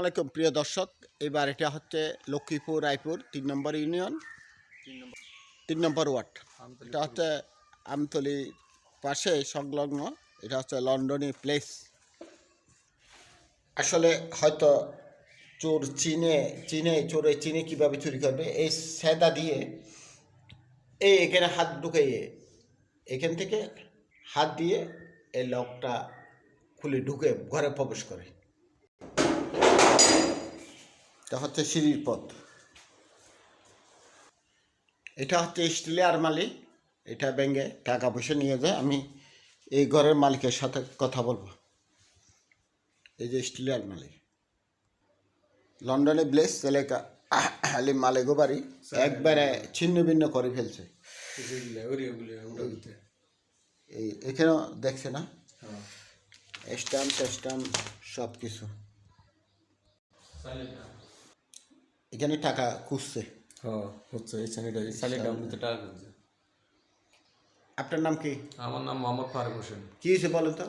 আলাইকুম, প্রিয় দর্শক। এবার এটা হচ্ছে লক্ষ্মীপুর, রায়পুর, তিন নম্বর ইউনিয়ন, তিন নম্বর ওয়ার্ড। এটা হচ্ছে আমতলি পাশে সংলগ্ন, এটা হচ্ছে লন্ডনি প্লেস। আসলে হয়তো চোর চিনে চিনে, চোরে চিনে কীভাবে চুরি করবে, এই সেদা দিয়ে এই এখানে হাত ঢুকাইয়ে, এখান থেকে হাত দিয়ে এই লকটা খুলে ঢুকে ঘরে প্রবেশ করে। এটা হচ্ছে সিঁড়ির পথ। এটা হচ্ছে স্টিলের আরমালি এটা ব্যাঙ্গে টাকা পয়সা নিয়ে যায়। আমি এই ঘরের মালিকের সাথে কথা বলব। এই যে স্টিলের আরমালি লন্ডনে ব্লেস এলাকা আলি মালেগো বাড়ি। একবারে ছিন্ন ভিন্ন করে ফেলছে। এই এখানেও দেখছে না? স্ট্যাম্প স্ট্যাম্প সব কিছু এখানে টাকা খুঁজছে। হ্যাঁ হচ্ছে এই স্যানিটারি স্যানিটারি আমলিতে টাকা খুঁজছে। আপনার নাম কি? আমার নাম মোহাম্মদ ফারুক হোসেন। কি হয়েছে বলেন তো?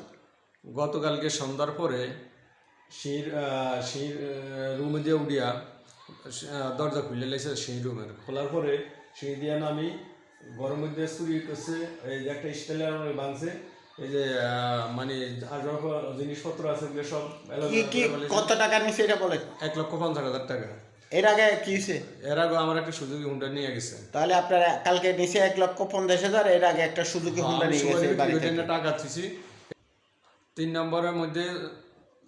গতকালকে সন্ধ্যার পরে সেই সেই রুমে দিয়ে উঠিয়া দরজা খুলে লেগেছে সেই রুমের। খোলার পরে সেই দিয়ে আমি গরম মধ্যে চুরি করছে এই যে একটা স্টাইলের ভাঙছে এই যে আহ, মানে জিনিসপত্র আছে সব কত টাকা নিছে এটা বলেন? এক লক্ষ পঞ্চাশ হাজার টাকা। এর আগে কি হয়েছে? এর আগে আমার একটা সুযোগী হুন্ডা নিয়ে গেছে। তাহলে আপনারা কালকে নিচে এক লক্ষ পঞ্চাশ হাজার এর আগে একটা সুযোগী হুন্ডা আমি নিয়ে গেছে টাকা দিছি। তিন নম্বরের মধ্যে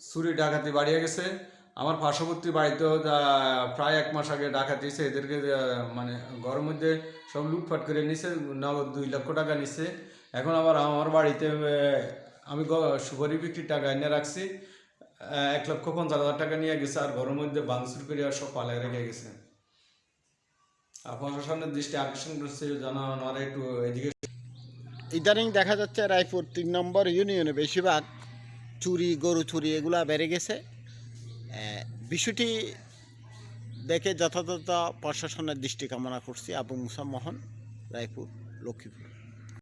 চুরি ডাকাতি বাড়িয়ে গেছে। আমার পার্শ্ববর্তী বাড়িতেও প্রায় এক মাস আগে ডাকাতি হয়েছে এদেরকে মানে ঘরের মধ্যে সব লুটপাট করে নিছে নগদ দুই লক্ষ টাকা নিছে। এখন আবার আমার বাড়িতে আমি সুপারি বিক্রির টাকা এনে রাখছি। এক লক্ষ পঞ্চাশ হাজার টাকা নিয়ে গেছে আর ঘরের মধ্যে বাংসুর করে সব পালায় রেখে গেছে। আর প্রশাসনের দৃষ্টি আকর্ষণ করছে আমার একটু এদিকে ইদানিং দেখা যাচ্ছে রায়পুর তিন নম্বর ইউনিয়নে বেশিরভাগ চুরি, গরু চুরি এগুলা বেড়ে গেছে। বিষয়টি দেখে যথাযথ প্রশাসনের দৃষ্টি কামনা করছি। আবু মুসা মোহন, রায়পুর, লক্ষ্মীপুর।